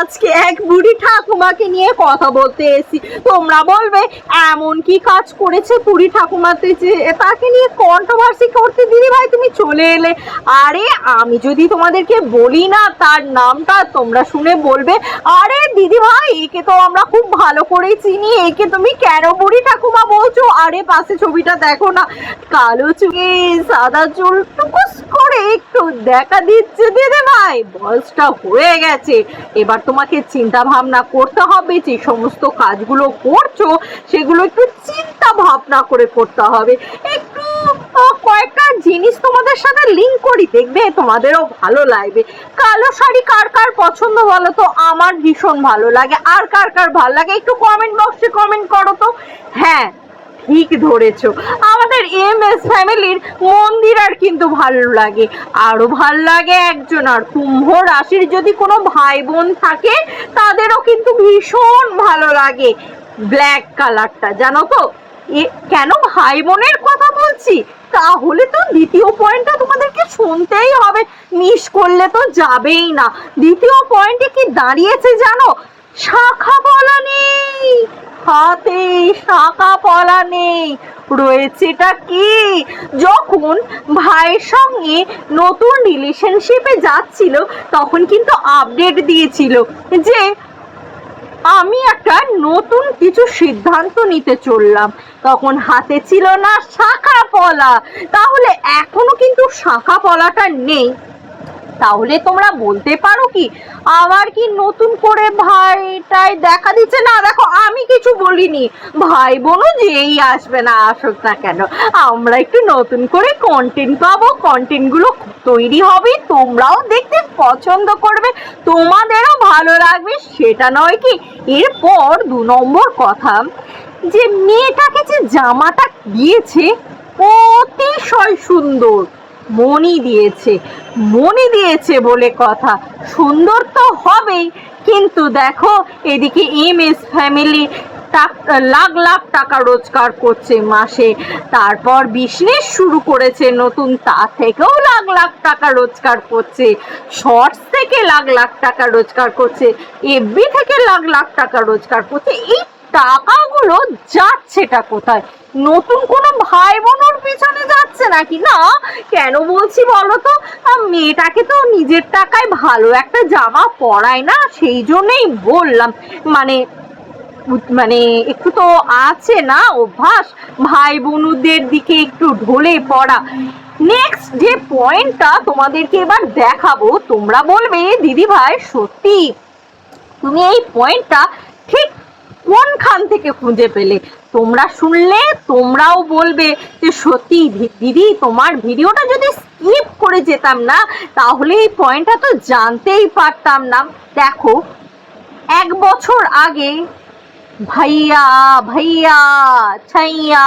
আজকে এক বুড়ি ঠাকুমাকে নিয়ে কথা বলতে এসেছি। তোমরা বলবে, এমন কি কাজ করেছে বুড়ি ঠাকুমাতে যে তাকে নিয়ে কন্ট্রোভার্সি করতে? দিদি ভাই তুমি চলে এলে। আরে, আমি যদি তোমাদেরকে বলি না, তার নামটা তোমরা শুনে বলবে, আরে দিদি ভাই একে তো আমরা খুব ভালো করেই চিনি, একে তুমি কেন বুড়ি ঠাকুমা বলছো? আরে, পাশে ছবিটা দেখো না। কালো চুলে, সাদা চুল, টুকুস করে একটু দেখা দিচ্ছে দিদি ভাই বয়সটা হয়ে গেছে। এবার তোমাকে চিন্তা ভাবনা করতে হবে, যে সমস্ত কাজগুলো করছ, সেগুলো একটু চিন্তা ভাবনা করে করতে হবে। একটু কয়েকটা জিনিস তোমাদের সাথে লিঙ্ক করি, দেখবে তোমাদেরও ভালো লাগবে। কালো শাড়ি কার কার পছন্দ বলো তো? আমার ভীষণ ভালো লাগে। আর কার কার ভালো লাগে? একটু কমেন্ট বক্সে কমেন্ট করো তো। হ্যাঁ ঠিক ধরেছো। আমাদের এম এস ফ্যামিলির মন্দির আর কিন্তু ভালো লাগে। আরও ভালো লাগে একজন, আর কুম্ভ রাশির যদি কোনো ভাই বোন থাকে, তাদেরও কিন্তু ভীষণ ভালো লাগে ব্ল্যাক কালারটা, জানো তো? এ কেন ভাই বোনের কথা বলছি? তাহলে তো দ্বিতীয় পয়েন্টটা তোমাদেরকে শুনতেই হবে। মিস করলে তো যাবেই না। দ্বিতীয় পয়েন্টে কি দাঁড়িয়েছে জানো? শাখা বলা নেই। হাতে শাখা পলা নেই। রয়েছেটা কি? যখন ভাইয়ের সঙ্গে নতুন রিলেশনশিপে যাচ্ছিল, তখন কিন্তু আপডেট দিয়েছিল যে আমি একটা নতুন কিছু সিদ্ধান্ত নিতে চললাম। তখন হাতে ছিল না শাখা পলা। তাহলে এখনও কিন্তু শাখা পলাটা নেই। তাহলে তোমরা বলতে পারো কি? আবার কি নতুন করে ভাইটাই দেখা দিচ্ছে? না, দেখো, আমি কিছু বলিনি। ভাই বোনও যেই আসবে না আসুক না কেন, আমরা একটু নতুন করে কন্টেন্ট পাবো। কন্টেন্টগুলো তৈরি হবে, তোমরাও দেখতে পছন্দ করবে, তোমাদেরও ভালো লাগবে। সেটা নয় কি, এরপর দু নম্বর কথা, যে মেয়েটাকে যে জামাটা দিয়েছে, অতিশয় সুন্দর। মনি দিয়েছে মনি দিয়েছে বলে কথা। সুন্দর তো হবেই, কিন্তু দেখো, এদিকে M S family lakh lakh টাকা রোজগার করছে মাসে। তারপর বিজনেস শুরু করেছে নতুন, তা থেকেও লাখ লাখ টাকা রোজগার করছে। শর্টস থেকে লাখ লাখ টাকা রোজগার করছে এফবি থেকে লাখ লাখ টাকা রোজগার করছে, এই টাকাগুলো যাচ্ছেটা কোথায়? নতুন কোনো ভাই বোনের পিছনে যাচ্ছে নাকি? না, কেন বলছি বলো তো মেয়েটাকে তো নিজের টাকায় ভালো একটা জামা পরায় না, সেই জন্যই বললাম। মানে মানে একটু তো আছে না অভ্যাস ভাই বোনদের দিকে একটু ঢলে পড়া। নেক্সট যে পয়েন্টটা তোমাদেরকে এবার দেখাবো, তোমরা বলবে দিদি ভাই সত্যি? তুমি এই পয়েন্টটা ঠিক কোনখান থেকে খুঁজে পেলে? তোমরা শুনলে, তোমরাও বলবে যে, সত্যি দিদি, তোমার ভিডিওটা যদি স্কিপ করে যেতাম না, তাহলে এই পয়েন্টটা তো জানতেই পারতাম না। দেখো, এক বছর আগে, ভাইয়া ভাইয়া, ছাইয়া,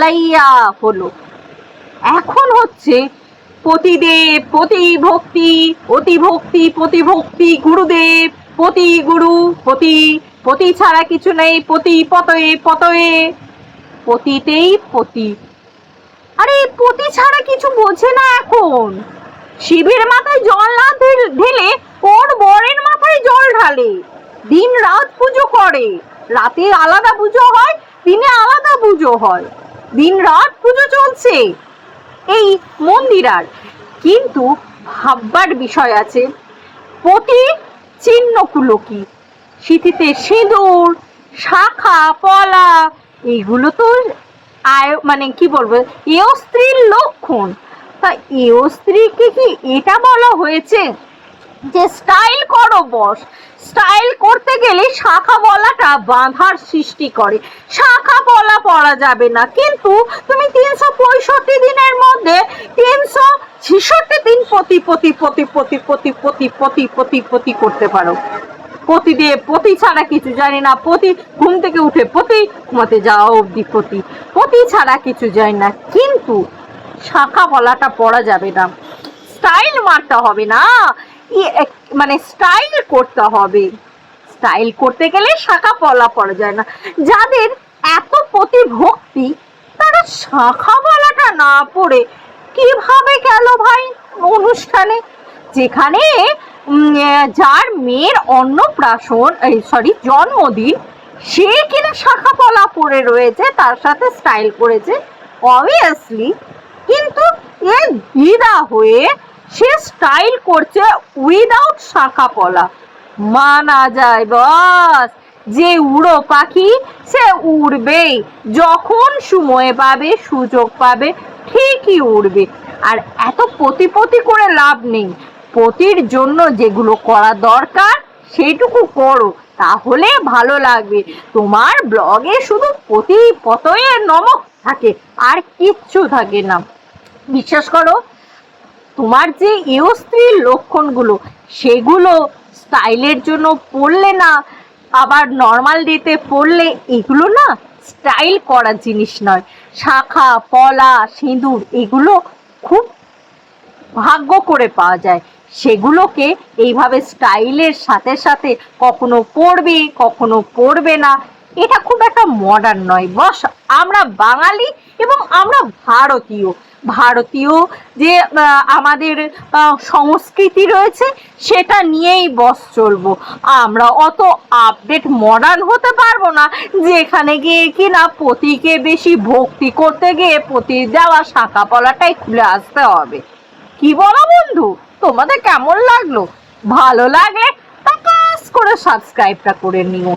লাইয়া হলো। এখন হচ্ছে পতিদেব পতি ভক্তি অতি ভক্তি প্রতিভক্তি গুরুদেব, পতি গুরু, পতি পতি ছাড়া কিছু নেই, পতি পতয়ে পতয়ে। পতিতেই পতি। আরে, পতি ছাড়া কিছু বোঝে না এখন। শিবের মাথায় জল না ঢেলে ওর বরের মাথায় জল ঢালে। দিন রাত পুজো করে। রাতে আলাদা পুজো হয়, দিনে আলাদা পুজো হয়। দিন রাত পুজো চলছে। এই মন্দিরার কিন্তু ভাববার বিষয় আছে। পতি চিহ্নগুলো কি সিঁথিতে সিঁদুর, শাখা পলা এইগুলো তো আয় মানে কি বলব, এও স্ত্রীর লক্ষণ। তা এও স্ত্রীকে কি এটা বলা হয়েছে যে স্টাইল করো বস। স্টাইল করতে গেলে শাখা বলাটা বাঁধার সৃষ্টি করে। শাখা বলা পড়া যাবে না। কিন্তু তুমি তিনশো পঁয়ষট্টি দিনের মধ্যে তিনশো ছেষট্টি দিন প্রতি প্রতি প্রতি প্রতি প্রতি প্রতি প্রতি প্রতি প্রতি করতে পারো। পতি দিয়ে পতি ছাড়া কিছু জানি না। পতি ঘুম থেকে উঠে পতি ঘুমাতে যাওয়া অবধি পতি। পতি ছাড়া কিছু জানি না, কিন্তু শাখা বলাটা পড়া যাবে না। স্টাইল মারতে হবে না। মানে স্টাইল করতে হবে। স্টাইল করতে গেলে শাখা পলা পড়া যায় না। যাদের এত প্রতিভক্তি, তারা শাখা বলাটা না পড়ে, কীভাবে গেল ভাই অনুষ্ঠানে? যেখানে যার মেয়ের অন্নপ্রাশন সরি জন্মদিন, সে কিনা শাখা পলা পরে রয়েছে, তার সাথে স্টাইল করেছে অবভিয়াসলি কিন্তু এ দিদা হয়ে সে স্টাইল করছে উইদাউট শাখা পলা মানা যায় বস যে উড়ো পাখি, সে উড়বেই, যখন সময় পাবে, সুযোগ পাবে, ঠিকই উড়বে। আর এত পতি করে লাভ নেই। পতির জন্য যেগুলো করা দরকার, সেইটুকু করো, তাহলে ভালো লাগবে। তোমার ব্লগে শুধু পতি পতয়ে নমক থাকে, আর কিচ্ছু থাকে না। বিশ্বাস করো, তোমার যে ইয় স্ত্রীর লক্ষণগুলো, সেগুলো স্টাইলের জন্য পড়লে না, আবার নর্মাল ডেতে পড়লে এগুলো না স্টাইল করার জিনিস নয়। শাখা, পলা, সিঁদুর, এগুলো খুব ভাগ্য করে পাওয়া যায়। সেগুলোকে এইভাবে স্টাইলের সাথে সাথে কখনো পড়বে কখনো পড়বে না। এটা খুব একটা মডার্ন নয়। বস, আমরা বাঙালি এবং আমরা ভারতীয়। ভারতীয় যে আমাদের সংস্কৃতি রয়েছে, সেটা নিয়েই বস চলবো। আমরা অত আপডেট মডার্ন হতে পারব না, যেখানে গিয়ে কি না পতিকে বেশি ভক্তি করতে গিয়ে পতির দেওয়া শাখা পলাটাই খুলে আসতে হবে। কি বলো বন্ধু? তোমাদের কেমন লাগল? ভালো লাগলে করে সাবস্ক্রাইবটা করে নিও।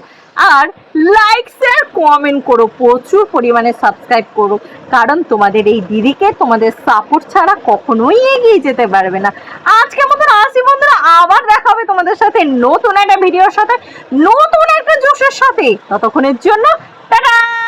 আর লাইক শেয়ার কমেন্ট করো, প্রচুর পরিমাণে সাবস্ক্রাইব করো। কারণ তোমাদের এই দিদিকে তোমাদের সাপোর্ট ছাড়া কখনোই এগিয়ে যেতে পারবে না। আজকে মতন আসি বন্ধুরা, আবার দেখা হবে তোমাদের সাথে নতুন একটা ভিডিওর সাথে, নতুন একটা জোশের সাথে। ততক্ষণের জন্য, টাটা!